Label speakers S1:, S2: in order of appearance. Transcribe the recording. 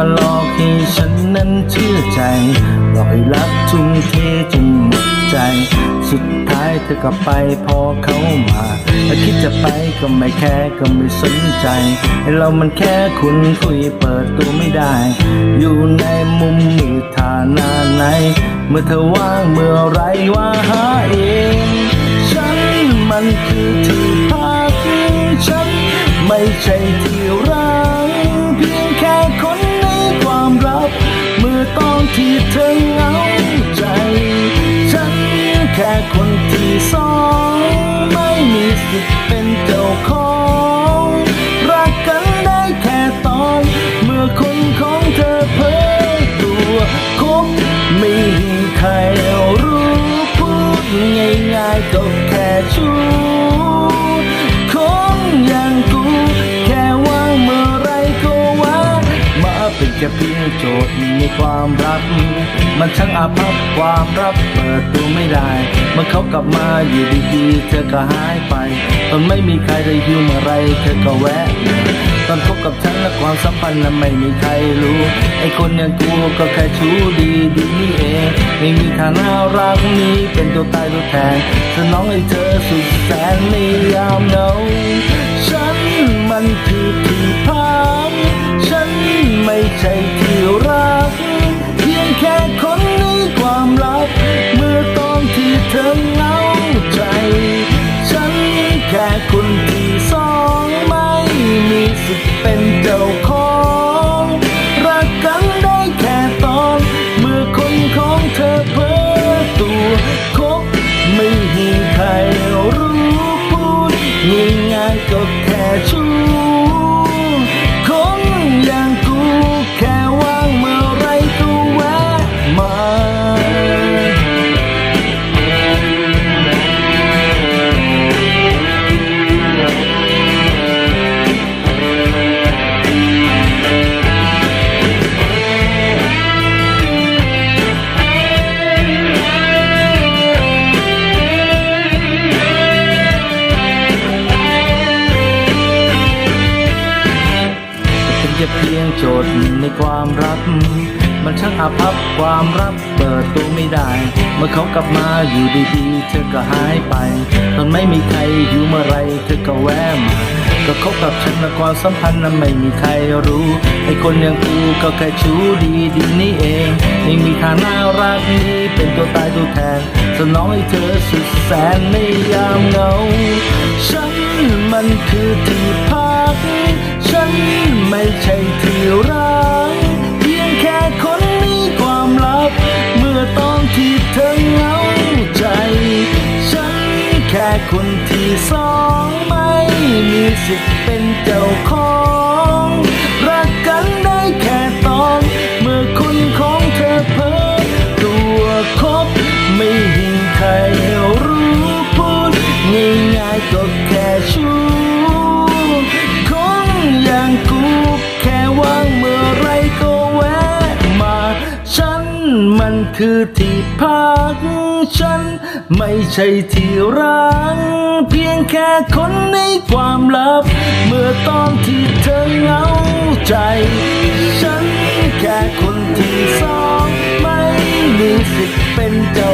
S1: มาหลอกให้ฉันนั้นเชื่อใจหลอกให้รักทุ่มเทจนหมดใจ สุดท้ายเธอก็ไปพอเขามาถ้าคิดจะไปก็ไม่แค่ก็ไม่สนใจใเรามันแค่คุณคุยเปิดตัวไม่ได้ อยู่ในมุมมืดฐานาไหน เมื่อเธอว่างเมื่อไรว่าหาเองฉันมันคือที่พักฉันไม่ใช่ที่รัก คนที่สองไม่มีสิทธิ์เป็นเจ้าของ รักกันได้แค่ตอน เมื่อคนของเธอเพ้อตัวคบไม่มีใครรู้พูดง่ายๆก็แค่ชู้ เพียงโจทย์ในความรัก มันช่างอาภัพความรักเปิดตัวไม่ได้เมื่อเขากลับมาอยู่ดีๆ เธอก็หายไป ตอนไม่มีใครได้ยิวเมื่อไรเธอก็แวะ ตอนคบกับฉันและความสัมพันธ์นั้นไม่มีใครรู้ ไอ้คนอย่างกูก็แค่ชู้ดีดีนี่เอง ไม่มีฐานะรักนี้เป็นตัวตายตัวแทนสนองให้เธอสุดแสนในยามเหงา เธอเหงาใจ ฉันแค่คนที่สองไม่มีสิทธิ์เป็นเจ้าของ รักกันได้แค่ตอนเมื่อคนของเธอเพ้อตัวคบไม่มีใครรู้พูดง่ายๆก็แค่ชู้ จทย์ในความรัก มันช่างอาภัพความรักเปิดตัวไม่ได้ เมื่อเขากลับมาอยู่ดีๆ เธอก็หายไป ตอนไม่มีใครอยู่เมื่อไรเธอก็แวะมาก็คบกับฉันและความสัมพันธ์นั้นไม่มีใครรู้ไอ้คนอย่างกูก็แค่ชู้ดีดีนี่เองไม่มีทางน่ารักนี้เป็นตัวตายตัวแทนสนองให้เธอสุดแสนในยามเหงา ฉันมันคือที่ คนที่สองไม่มีสิทธิ์เป็นเจ้าของ มันคือที่พักฉัน ไม่ใช่ที่รักเพียงแค่คนในความลับ เมื่อตอนที่เธอเหงาใจ ฉันแค่คนที่สอง ไม่มีสิทธิ์เป็นเจ้า